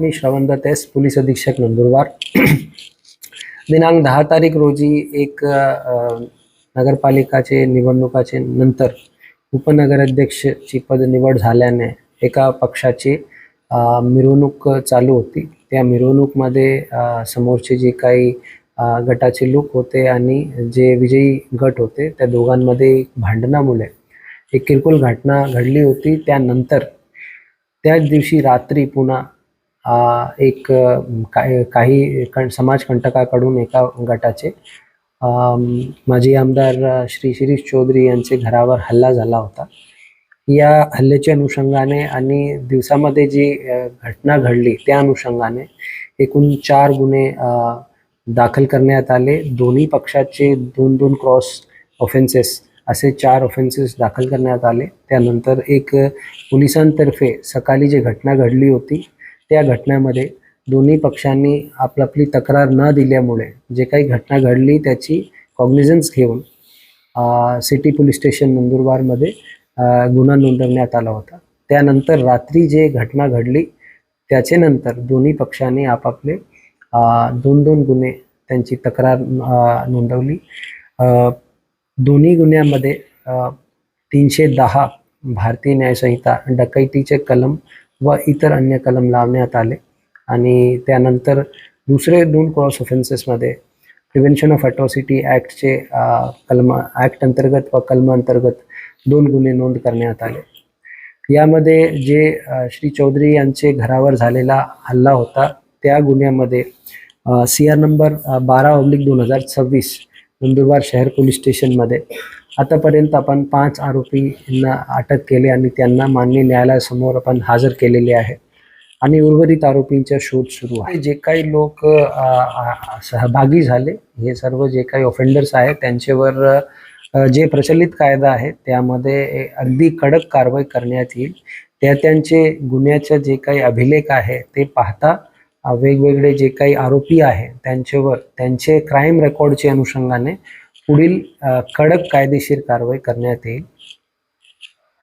मी श्रवण दत्तेस पोलीस अधीक्षक नंदुरबार. दिनांक दहा तारीख रोजी एक नगरपालिकाचे निवडणुकाचे नंतर उपनगराध्यक्षची पद निवड झाल्याने एका पक्षाची मिरवणूक चालू होती. त्या मिरवणूकमध्ये समोरचे जे काही गटाचे लोक होते आणि जे विजयी गट होते त्या दोघांमध्ये भांडणामुळे एक किरकोळ घटना घडली होती. त्यानंतर त्याच दिवशी रात्री पुन्हा एक काही काही समाजकंटकाकडून एका गटाचे माजी आमदार श्री शिरीष चौधरी यांचे घरावर हल्ला झाला होता. या हल्ल्याच्या अनुषंगाने आणि दिवसामध्ये जी घटना घडली त्या अनुषंगाने एकूण चार गुन्हे दाखल करण्यात आले. दोन्ही पक्षाचे दोन दोन क्रॉस ऑफेन्सेस असे चार ऑफेन्सेस दाखल करण्यात आले. त्यानंतर एक पोलिसांतर्फे सकाळी जी घटना घडली होती त्या घटनेमध्ये दोन्ही पक्षांनी आपली तक्रार न दिल्यामुळे जे काही घटना घडली त्याची कॉग्निझन्स घेऊन सिटी पोलीस स्टेशन नंदुरबारमध्ये गुन्हा नोंदवण्यात आला होता. त्यानंतर रात्री जे घटना घडली त्याचे नंतर दोन्ही पक्षांनी आपापले दोन दोन गुन्हे त्यांची तक्रार नोंदवली. दोन्ही गुन्ह्यामध्ये तीनशे दहा भारतीय न्यायसंहिता डकैतीचे कलम व इतर अन्य कलम लावण्यात आले. आणि त्यानंतर दुसरे दोन क्रॉस ऑफेन्सेसमध्ये प्रिव्हेन्शन ऑफ अट्रॉसिटी ॲक्टचे कलम ॲक्ट अंतर्गत व कलम अंतर्गत दोन गुन्हे नोंद करण्यात आले. यामध्ये जे श्री चौधरी यांचे घरावर झालेला हल्ला होता त्या गुन्ह्यामध्ये सी आर नंबर बारा ऑब्लिक दोन हजार सव्वीस नंदुरबार शहर पोलीस स्टेशनमध्ये आतापर्यंत आपण पाच आरोपींना अटक केली आणि त्यांना मान्य न्यायालयासमोर आपण हजर केलेले आहे. आणि उर्वरित आरोपींचा शोध सुरू आहे. जे काही लोक सहभागी झाले हे सर्व जे काही ऑफेंडर्स आहेत त्यांच्यावर जे प्रचलित कायदा आहे त्यामध्ये अगदी कडक कारवाई करण्यात येईल. त्या त्यांचे गुन्ह्याचे जे काही अभिलेख आहे ते पाहता वेगवेगळे जे काही आरोपी आहे त्यांच्यावर त्यांचे क्राईम रेकॉर्डच्या अनुषंगाने पुढील कडक कायदेशीर कारवाई करण्यात येईल.